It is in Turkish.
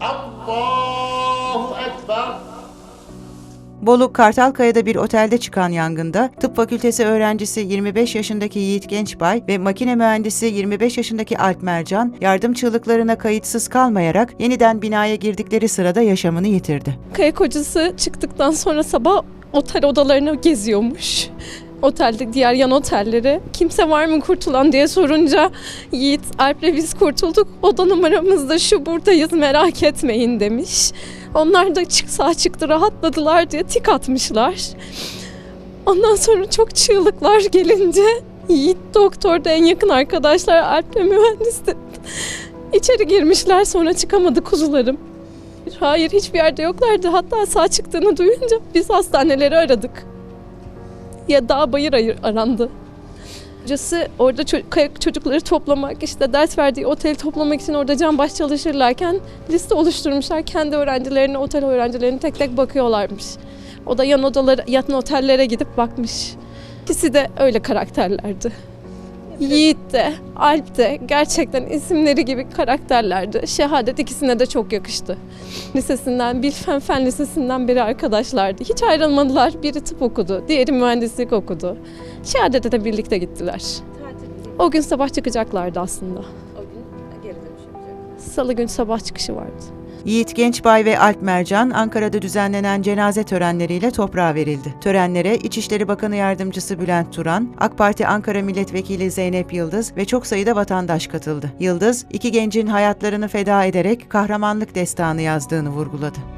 Allahu Ekber. Bolu Kartalkaya'da bir otelde çıkan yangında tıp fakültesi öğrencisi 25 yaşındaki Yiğit Gençbay ve makine mühendisi 25 yaşındaki Alp Mercan yardım çığlıklarına kayıtsız kalmayarak yeniden binaya girdikleri sırada yaşamını yitirdi. Kaya kocası çıktıktan sonra sabah otel odalarını geziyormuş. Otelde diğer yan otelleri kimse var mı kurtulan diye sorunca Yiğit Alp'le biz kurtulduk oda numaramız da şu buradayız merak etmeyin demiş. Onlar da çık sağ çıktı rahatladılar diye tik atmışlar. Ondan sonra çok çığlıklar gelince Yiğit doktor da en yakın arkadaşlar Alp'le mühendis de içeri girmişler sonra çıkamadı kuzularım. Hayır hiçbir yerde yoklardı. Hatta sağ çıktığını duyunca biz hastaneleri aradık. Ya dağ bayır ayır arandı. Hocası orada çocukları toplamak, işte ders verdiği oteli toplamak için orada can baş çalışırlarken liste oluşturmuşlar. Kendi öğrencilerini, otel öğrencilerini tek tek bakıyorlarmış. O da yan odalara, yan otellere gidip bakmış. İkisi de öyle karakterlerdi. Yiğit de, Alp de gerçekten isimleri gibi karakterlerdi. Şehadet ikisine de çok yakıştı. Lisesinden, bir fen lisesinden beri arkadaşlardı. Hiç ayrılmadılar. Biri tıp okudu, diğeri mühendislik okudu. Şehadete de birlikte gittiler. O gün sabah çıkacaklardı aslında. O gün geri dönüş. Salı gün sabah çıkışı vardı. Yiğit Gençbay ve Alp Mercan Ankara'da düzenlenen cenaze törenleriyle toprağa verildi. Törenlere İçişleri Bakanı Yardımcısı Bülent Turan, AK Parti Ankara Milletvekili Zeynep Yıldız ve çok sayıda vatandaş katıldı. Yıldız, iki gencin hayatlarını feda ederek kahramanlık destanı yazdığını vurguladı.